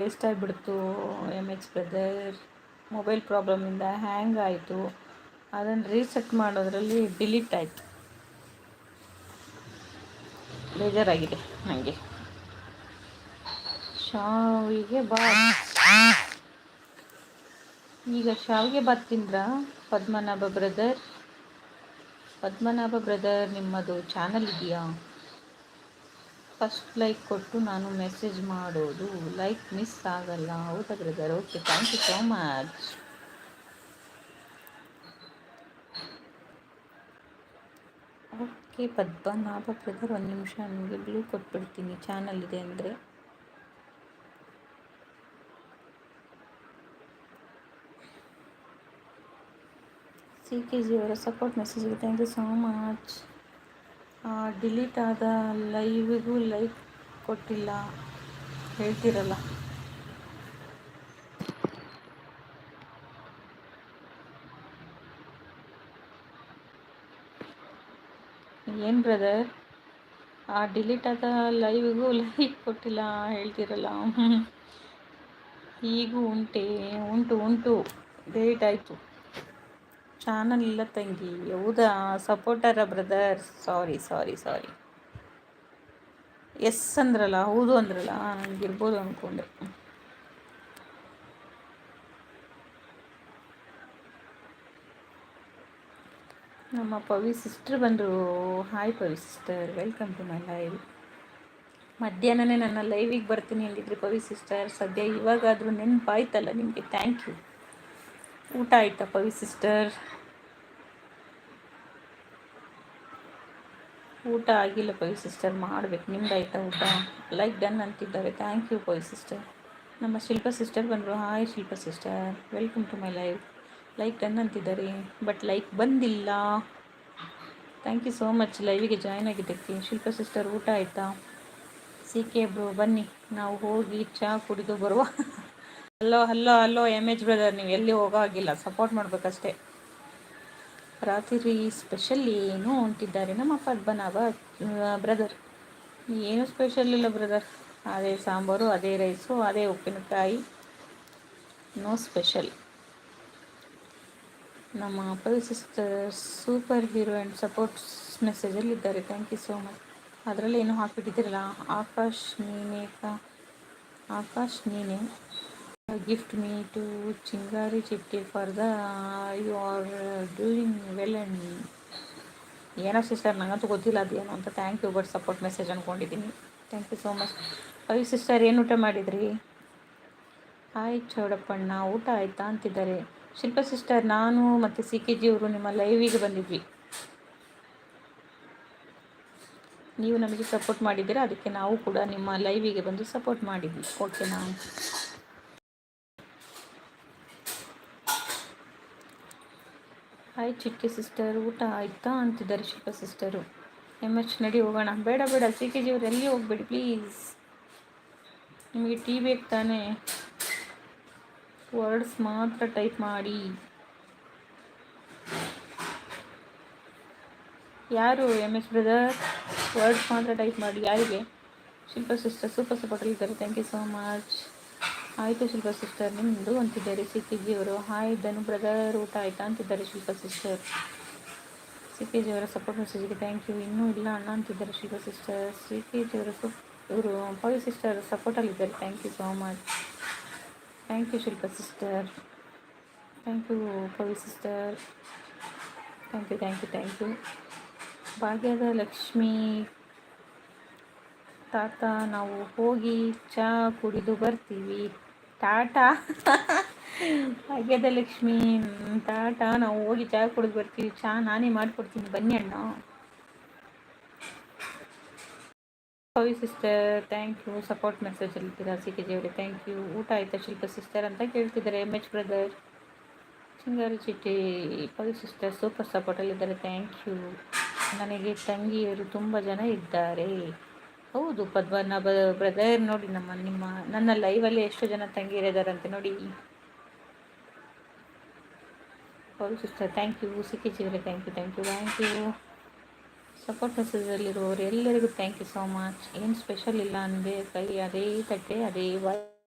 Waste ಆಗಿಬಿಡ್ತು M H brother mobile ಪ್ರಾಬ್ಲಮಿಂದ hang ಆಯಿತು. ಅದನ್ನು ರೀಸೆಟ್ ಮಾಡೋದ್ರಲ್ಲಿ ಡಿಲೀಟ್ ಆಯಿತು. ಬೇಜಾರಾಗಿದೆ ನನಗೆ ಶಾವಿಗೆ ಬಾತ್ ಈಗ ಶಾವಿಗೆ ಬಾತ್ ತಿಂದ್ರ? ಪದ್ಮನಾಭ ಬ್ರದರ್ ಪದ್ಮನಾಭ ಬ್ರದರ್ ನಿಮ್ಮದು ಚಾನಲ್ ಇದೆಯಾ? ಫಸ್ಟ್ ಲೈಕ್ ಕೊಟ್ಟು ನಾನು ಮೆಸೇಜ್ ಮಾಡೋದು. ಲೈಕ್ ಮಿಸ್ ಆಗಲ್ಲ. ಹೌದಾ brother. Okay thank you so much okay Padmanabha brother, ಒಂದು ನಿಮಿಷ ನನಗೆ ಬ್ಲೂ ಕೊಟ್ಬಿಡ್ತೀನಿ. ಚಾನಲ್ ಇದೆ ಅಂದರೆ. ಸಿ ಕೆ ಜಿ ಅವರ support message thank you so much delete ಆದ ಲೈವಿಗೂ ಲೈಕ್ ಕೊಟ್ಟಿಲ್ಲ. ಹೇಳ್ತಿರಲ್ಲ. ಏನು ಬ್ರದರ್ ಆ ಡಿಲೀಟ್ ಆದ ಲೈವಿಗೂ ಲೈಕ್ ಕೊಟ್ಟಿಲ್ಲ ಹೇಳ್ತಿರಲ್ಲ. ಈಗೂ ಉಂಟೆ, ಉಂಟು ಉಂಟು. ಡೇಟ್ ಆಯಿತು. ಚಾನಲ್ ಇಲ್ಲ ತಂಗಿ. ಹೌದಾ? ಸಪೋರ್ಟರ ಬ್ರದರ್. ಸಾರಿ ಸಾರಿ ಸಾರಿ. ಎಸ್ ಅಂದ್ರಲ್ಲ, ಹೌದು ಅಂದ್ರಲ್ಲ ನನಗಿರ್ಬೋದು ಅಂದ್ಕೊಂಡೆ ನಮ್ಮ ಪವಿ ಸಿಸ್ಟರ್ ಬಂದರು. Hi Pavi sister welcome to my live ಮಧ್ಯಾಹ್ನನೇ ನನ್ನ ಲೈವಿಗೆ ಬರ್ತೀನಿ ಅಂದಿದ್ರಿ ಪವಿ ಸಿಸ್ಟರ್ ಸದ್ಯ ಇವಾಗಾದರೂ ನೆನಪಾಯ್ತಲ್ಲ ನಿಮಗೆ? ಥ್ಯಾಂಕ್ ಯು ಊಟ ಆಯ್ತಾ ಪವಿ ಸಿಸ್ಟರ್. ಊಟ ಆಗಿಲ್ಲ ಪವಿ ಸಿಸ್ಟರ್, ಮಾಡ್ಬೇಕು. ನಿಮ್ದು ಆಯ್ತಾ ಊಟ? ಲೈಕ್ ಡನ್ ಅಂತಿದ್ದಾರೆ. Thank you Pavi sister. ನಮ್ಮ ಶಿಲ್ಪ ಸಿಸ್ಟರ್ ಬಂದರು. Hi Shilpa sister. Welcome to my live like done ಅಂತಿದ್ದಾರೆ. ಬಟ್ ಲೈಕ್ ಬಂದಿಲ್ಲ. ಥ್ಯಾಂಕ್ ಯು ಸೋ ಮಚ್ ಲೈವಿಗೆ ಜಾಯ್ನ್ ಆಗಿದ್ದಕ್ಕೆ. ಶಿಲ್ಪ ಸಿಸ್ಟರ್, ಊಟ ಆಯಿತಾ? ಸಿ ಕೆ ಬ್ರೋ ಬನ್ನಿ. ನಾವು ಹೋಗಿ ಚಹಾ ಕುಡಿದು ಬರುವ. Hello hello hello M H brother ನೀವು ಎಲ್ಲಿ ಹೋಗೋ ಆಗಿಲ್ಲ ಸಪೋರ್ಟ್ ಮಾಡಬೇಕಷ್ಟೇ. ರಾತ್ರಿ ಸ್ಪೆಷಲ್ ಏನು ಅಂತಿದ್ದಾರೆ. ನಮ್ಮ ಪದ್ಮನಾಭ ಬ್ರದರ್ ಏನು ಸ್ಪೆಷಲ್ ಇಲ್ಲ ಬ್ರದರ್ ಅದೇ ಸಾಂಬಾರು, ಅದೇ ರೈಸು ಅದೇ ಉಪ್ಪಿನಕಾಯಿ. ನೋ ಸ್ಪೆಷಲ್ ನಮ್ಮ ಅಪ್ಪಲ್ sister super hero and supports ಮೆಸೇಜಲ್ಲಿದ್ದಾರೆ thank you so much ಅದರಲ್ಲಿ ಏನು ಹಾಕ್ಬಿಟ್ಟಿದ್ದೀರಲ್ಲ? ಆಕಾಶ್ ನೀನೇಕ? ಆಕಾಶ್ ನೀನೇ? Gift me to Chingari Chitti for the, you are doing well and ಏನೋ ಸಿಸ್ಟರ್ ನನಗಂತೂ ಗೊತ್ತಿಲ್ಲ ಅದೇನು ಅಂತ. Thank you but support message ಅಂದ್ಕೊಂಡಿದ್ದೀನಿ ಥ್ಯಾಂಕ್ ಯು ಸೋ ಮಚ್ ಅಯ್ಯೋ ಸಿಸ್ಟರ್ ಏನು ಊಟ ಮಾಡಿದ್ರಿ? ಹಾಯ್ ಚೌಡಪ್ಪಣ್ಣ, ಊಟ ಆಯಿತಾ ಅಂತಿದ್ದಾರೆ. ಶಿಲ್ಪ ಸಿಸ್ಟರ್ ನಾನು ಮತ್ತು ಸಿ ಕೆ ಜಿಯವರು ನಿಮ್ಮ ಲೈವಿಗೆ ಬಂದಿದ್ವಿ. ನೀವು ನಮಗೆ ಸಪೋರ್ಟ್ ಮಾಡಿದ್ದೀರಾ? ಅದಕ್ಕೆ ನಾವು ಕೂಡ ನಿಮ್ಮ ಲೈವಿಗೆ ಬಂದು ಸಪೋರ್ಟ್ ಮಾಡಿದ್ವಿ. ಓಕೆನಾ ಹಾಯ್ ಚಿಕ್ಕಿ ಸಿಸ್ಟರ್, ಊಟ ಆಯ್ತಾ? ಅಂತಿದ್ದಾರೆ ಶಿಲ್ಪ ಸಿಸ್ಟರು. ಎಂ ಎಚ್ ನಡಿ ಹೋಗೋಣ. ಬೇಡ ಬೇಡ. ಸಿ ಕೆ ಜಿಯವ್ರು ಎಲ್ಲಿ ಹೋಗ್ಬೇಡಿ, ಪ್ಲೀಸ್. ನಿಮಗೆ ಟೀ ಬೇಕು ತಾನೇ? ವರ್ಡ್ಸ್ ಮಾತ್ರ ಟೈಪ್ ಮಾಡಿ. ಯಾರು ಎಂ ಎಸ್ ಬ್ರದರ್? ವರ್ಡ್ಸ್ ಮಾತ್ರ ಟೈಪ್ ಮಾಡಿ. ಯಾರಿಗೆ? ಶಿಲ್ಪ ಸಿಸ್ಟರ್, ಸೂಪರ್ ಸಪೋರ್ಟಲ್ಲಿ ಇದ್ದಾರೆ ಥ್ಯಾಂಕ್ ಯು ಸೋ ಮಚ್. ಆಯಿತು ಶಿಲ್ಪ ಸಿಸ್ಟರ್ ನಿಮ್ಮದು ಅಂತಿದ್ದಾರೆ ಸಿ ಕೆ ಜಿಯವರು ಹಾಯ್ ಧನು ಬ್ರದರ್ ಊಟ ಆಯಿತಾ ಅಂತಿದ್ದಾರೆ ಶಿಲ್ಪ ಸಿಸ್ಟರ್ ಸಿ ಕೆ ಜಿಯವರ ಸಪೋರ್ಟ್ ಮೆಸೇಜ್ಗೆ ಥ್ಯಾಂಕ್ ಯು ಇನ್ನೂ ಇಲ್ಲ ಅಣ್ಣ ಅಂತಿದ್ದಾರೆ ಶಿಲ್ಪ ಸಿಸ್ಟರ್ ಸಿ ಕೆ ಜಿಯವರು ಸು ಇವರು Pavi sister ಸಪೋರ್ಟಲ್ಲಿದ್ದಾರೆ thank you so much thank you Shilpa sister thank you Pavi sister thank you thank you thank you ಭಾಗ್ಯದ ಲಕ್ಷ್ಮೀ, ತಾತ, ನಾವು ಹೋಗಿ ಚಹಾ ಕುಡಿದು ಬರ್ತೀವಿ. ಟಾಟಾ. ಭಾಗ್ಯದ ಲಕ್ಷ್ಮಿ ಟಾಟಾ, ನಾವು ಹೋಗಿ ಚಹಾ ಕುಡಿದು ಬರ್ತೀವಿ. ಚಹಾ ನಾನೇ ಮಾಡಿಕೊಡ್ತೀನಿ. ಬನ್ನಿ ಅಣ್ಣ. Havi sister thank you support message ಹೇಳ್ತೀರಾ ಸಿ ಕೆ ಜಿಯವರೇ ಥ್ಯಾಂಕ್ ಯು ಊಟ ಆಯಿತಾ ಶಿಲ್ಪ ಸಿಸ್ಟರ್ ಅಂತ ಕೇಳ್ತಿದ್ದಾರೆ. M H brother Singara Chitti Pavi sister super ಸಪೋರ್ಟಲ್ಲಿದ್ದಾರೆ thank you ನನಗೆ ತಂಗಿಯರು ತುಂಬ ಜನ ಇದ್ದಾರೆ. ಹೌದು ಪದ್ಮನಾಭ ಬ್ರದರ್ ನೋಡಿ ನಮ್ಮ, ನಿಮ್ಮ, ನನ್ನ ಲೈವಲ್ಲಿ ಎಷ್ಟು ಜನ ತಂಗಿರಿದಾರಂತೆ ನೋಡಿ. ಹೌದು sister thank you C K thank you thank you thank you support ಮೆಸೇಜಲ್ಲಿರುವವರು ಎಲ್ಲರಿಗೂ ಥ್ಯಾಂಕ್ ಯು ಸೋ ಮಚ್ ಏನು ಸ್ಪೆಷಲ್ ಇಲ್ಲ ಅಂದರೆ ಕೈ ಅದೇ ತಟ್ಟೆ, ಅದೇ